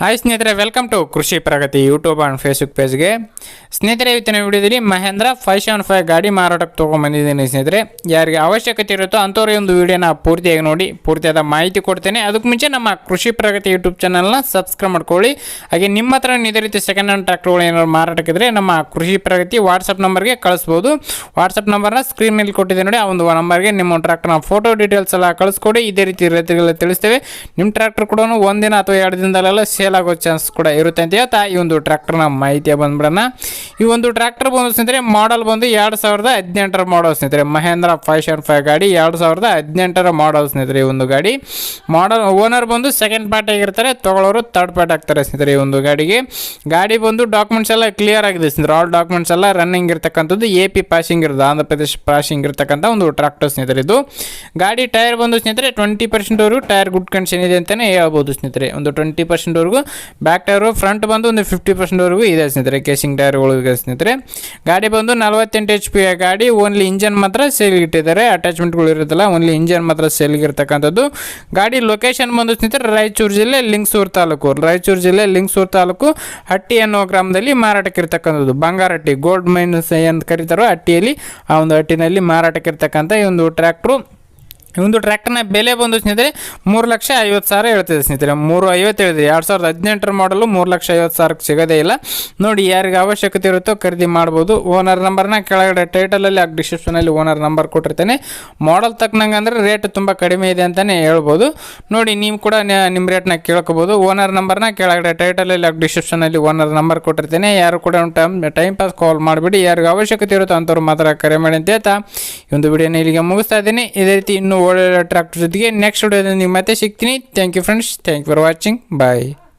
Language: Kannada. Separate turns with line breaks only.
ಹಾಯ್ ಸ್ನೇಹಿತರೆ welcome to Krishi Pragati YouTube and Facebook ಪೇಜ್ಗೆ ಸ್ನೇಹಿತರೆ, ಇವತ್ತಿನ ವಿಡಿಯೋದಲ್ಲಿ ಮಹೇಂದ್ರ ಫೈವ್ ಸೆವೆನ್ ಫೈವ್ ಗಾಡಿ ಮಾರಾಟಕ್ಕೆ ತೊಗೊಂಬಂದಿದ್ದೀನಿ ಸ್ನೇಹಿತರೆ. ಯಾರಿಗೆ ಅವಶ್ಯಕತೆ ಇರುತ್ತೋ ಅಂಥವ್ರಿಗೆ ಒಂದು ವಿಡಿಯೋನ ಪೂರ್ತಿಯಾಗಿ ನೋಡಿ, ಪೂರ್ತಿಯಾದ ಮಾಹಿತಿ ಕೊಡ್ತೇನೆ. ಅದಕ್ಕೆ ಮುಂಚೆ ನಮ್ಮ ಕೃಷಿ ಪ್ರಗತಿ ಯೂಟ್ಯೂಬ್ ಚಾನಲ್ನ ಸಬ್ಸ್ಕ್ರೈಬ್ ಮಾಡ್ಕೊಳ್ಳಿ. ಹಾಗೆ ನಿಮ್ಮ ಹತ್ರ ಇದೇ ರೀತಿ ಸೆಕೆಂಡ್ ಹ್ಯಾಂಡ್ ಟ್ರ್ಯಾಕ್ಟರ್ಗಳು ಏನಾದ್ರು ಮಾರಾಟಕ್ಕಿದ್ರೆ ನಮ್ಮ ಕೃಷಿ ಪ್ರಗತಿ ವಾಟ್ಸಪ್ ನಂಬರ್ಗೆ ಕಳಿಸ್ಬೋದು. ವಾಟ್ಸಪ್ ನಂಬರ್ನ ಮೇಲೆ ಕೊಟ್ಟಿದೆ ನೋಡಿ, ಆ ಒಂದು ನಂಬರ್ಗೆ ನಿಮ್ಮ ಟ್ರ್ಯಾಕ್ಟರ್ನ ಫೋಟೋ ಡೀಟೇಲ್ಸ್ ಎಲ್ಲ ಕಳಿಸ್ಕೊಡಿ. ಇದೇ ರೀತಿ ರೈತರಿಗೆಲ್ಲ ತಿಳಿಸ್ತೇವೆ. ನಿಮ್ಮ ಟ್ರ್ಯಾಕ್ಟರ್ ಕೂಡ ಒಂದಿನ ಅಥವಾ ಎರಡು ದಿನದಲ್ಲೆಲ್ಲ ಸೇಲ್ ಆಗೋ ಚಾನ್ಸ್ ಕೂಡ ಇರುತ್ತೆ ಅಂತ ಹೇಳ್ತಾ ಈ ಒಂದು ಟ್ರ್ಯಾಕ್ಟರ್ನ ಮಾಹಿತಿ ಬಂದ್ಬಿಡೋಣ. ಈ ಒಂದು ಟ್ರ್ಯಾಕ್ಟರ್ ಬಂದು ಸ್ನೇಹಿತರೆ ಮಾಡಲ್ ಬಂದು ಎರಡು ಸಾವಿರದ ಹದಿನೆಂಟರ ಮಾಡಲ್ ಸ್ನೇಹಿತರೆ. ಮಹೇಂದ್ರ ಫೈವ್ ಫೈವ್ ಗಾಡಿ, ಎರಡು ಸಾವಿರದ ಹದಿನೆಂಟರ ಮಾಡಲ್ ಸ್ನೇಹಿತರೆ ಈ ಒಂದು ಗಾಡಿ. ಮಾಡಲ್ ಓನರ್ ಬಂದು ಸೆಕೆಂಡ್ ಪಾರ್ಟ್ ಆಗಿರ್ತಾರೆ, ತಗೊಳ್ಳೋರು ತರ್ಡ್ ಪಾರ್ಟ್ ಆಗ್ತಾರೆ ಸ್ನೇಹಿತರೆ ಈ ಒಂದು ಗಾಡಿಗೆ. ಗಾಡಿ ಬಂದು ಡಾಕ್ಯುಮೆಂಟ್ಸ್ ಎಲ್ಲ ಕ್ಲಿಯರ್ ಆಗಿದೆ ಸ್ನೇಹಿತರೆ. ಆಲ್ ಡಾಕ್ಯುಮೆಂಟ್ಸ್ ಎಲ್ಲ ರನ್ನಿಂಗ್ ಇರ್ತಕ್ಕಂಥದ್ದು ಎ ಪಿ ಪಾಸಿಂಗ್ ಇರೋದು ಆಂಧ್ರ ಪ್ರದೇಶ ಪಾಸಿಂಗ್ ಇರ್ತಕ್ಕಂಥ ಒಂದು ಟ್ರ್ಯಾಕ್ಟರ್ ಸ್ನೇಹಿತರೆ ಇದು. ಗಾಡಿ ಟೈರ್ ಬಂದು ಸ್ನೇಹಿತರೆ ಟ್ವೆಂಟಿ ಪರ್ಸೆಂಟ್ವರೆಗೂ ಟೈರ್ ಗುಡ್ ಕಂಡೀಷನ್ ಇದೆ ಅಂತಲೇ ಹೇಳ್ಬೋದು ಸ್ನೇಹಿತರೆ. ಒಂದು ಟ್ವೆಂಟಿ ಪರ್ಸೆಂಟ್ವರೆಗೂ ಬ್ಯಾಕ್ ಟೈರು ಫ್ರಂಟ್ ಬಂದು ಒಂದು ಫಿಫ್ಟಿ ಪರ್ಸೆಂಟ್ವರೆಗೂ ಇದೆ ಸ್ನೇಹಿತರೆ ಕೇಸಿಂಗ್ ಟೈರ್ಗಳಿಗೆ ಸ್ನೇಹಿತರೆ. ಗಾಡಿ ಬಂದು ನಲವತ್ತೆಂಟು ಎಚ್ ಪಿ ಗಾಡಿ ಓನ್ಲಿ ಇಂಜನ್ ಮಾತ್ರ ಸೇಲ್ಗೆ ಇಟ್ಟಿದ್ದಾರೆ. ಅಟ್ಯಾಚ್ಮೆಂಟ್ಗಳು ಇರುತ್ತಲ್ಲ ಓನ್ಲಿ ಇಂಜನ್ ಮಾತ್ರ ಸೇಲ್ಗೆ ಇರ್ತಕ್ಕಂಥದ್ದು. ಗಾಡಿ ಲೊಕೇಶನ್ ಬಂದು ಸ್ನೇಹಿತರೆ, ರಾಯಚೂರು ಜಿಲ್ಲೆ ಲಿಂಗಸೂರು ತಾಲೂಕು. ರಾಯಚೂರು ಜಿಲ್ಲೆ ಲಿಂಗಸೂರು ತಾಲೂಕು, ಹಟ್ಟಿ ಅನ್ನೋ ಗ್ರಾಮದಲ್ಲಿ ಮಾರಾಟಕ್ಕೆ ಇರ್ತಕ್ಕಂಥದ್ದು. ಬಂಗಾರಟ್ಟಿ ಗೋಲ್ಡ್ ಮೈನ್ಸ್ ಅಂತ ಕರೀತಾರೋ ಹಟ್ಟಿಯಲ್ಲಿ, ಆ ಒಂದು ಹಟ್ಟಿನಲ್ಲಿ ಮಾರಾಟಕ್ಕೆ ಇರ್ತಕ್ಕಂಥ ಈ ಒಂದು ಟ್ರ್ಯಾಕ್ಟ್ರು ಒಂದು ಟ್ರ್ಯಾಕ್ಟರ್ನ ಬೆಲೆ ಬಂದು ಸ್ನೇಹಿತರೆ, ಮೂರು ಲಕ್ಷ ಐವತ್ತು ಸಾವಿರ ಹೇಳ್ತಿದೆ ಸ್ನೇಹಿತರೆ. ಮೂರು ಐವತ್ತು ಹೇಳಿದೆ ಎರಡು ಸಾವಿರದ ಹದಿನೆಂಟರ ಮಾಡಲು ಮೂರು ಲಕ್ಷ ಐವತ್ತು ಸಾವಿರಕ್ಕೆ ಸಿಗೋದೇ ಇಲ್ಲ. ನೋಡಿ, ಯಾರಿಗೆ ಅವಶ್ಯಕತೆ ಇರುತ್ತೋ ಖರೀದಿ ಮಾಡ್ಬೋದು. ಓನರ್ ನಂಬರ್ನ ಕೆಳಗಡೆ ಟೈಟಲಲ್ಲಿ ಆ ಡಿಸ್ಕ್ರಿಪ್ಷನಲ್ಲಿ ಓನರ್ ನಂಬರ್ ಕೊಟ್ಟಿರ್ತೇನೆ. ಮಾಡಲ್ ತಕ್ಕನಂಗೆ ಅಂದರೆ ರೇಟ್ ತುಂಬ ಕಡಿಮೆ ಇದೆ ಅಂತಲೇ ಹೇಳ್ಬೋದು. ನೋಡಿ, ನೀವು ಕೂಡ ನಿಮ್ಮ ರೇಟ್ನ ಕೇಳ್ಕೊಬೋದು. ಓನರ್ ನಂಬರ್ನ ಕೆಳಗಡೆ ಟೈಟಲಲ್ಲಿ ಆ ಡಿಸ್ಕ್ರಿಪ್ಷನಲ್ಲಿ ಓನರ್ ನಂಬರ್ ಕೊಟ್ಟಿರ್ತೇನೆ. ಯಾರು ಕೂಡ ಟೈಮ್ ಟೈಮ್ ಪಾಸ್ ಕಾಲ್ ಮಾಡಿಬಿಡಿ. ಯಾರಿಗೆ ಅವಶ್ಯಕತೆ ಇರುತ್ತೋ ಅಂಥವ್ರು ಮಾತ್ರ ಕರೆ ಮಾಡಿ ಅಂತ ಹೇಳ್ತಾ ಒಂದು ವಿಡಿಯೋನ ಇಲ್ಲಿಗೆ ಮುಗಿಸ್ತಾ ಇದ್ದೀನಿ. ಇದೇ ರೀತಿ ಇನ್ನೂ ಒಳ್ಳೆ ಟ್ರ್ಯಾಕ್ಟರ್ ಜೊತೆಗೆ ನೆಕ್ಸ್ಟ್ ವಿಡಿಯೋದಲ್ಲಿ ನೀವು ಮತ್ತೆ ಸಿಗ್ತೀನಿ. Thank you friends thank you for watching bye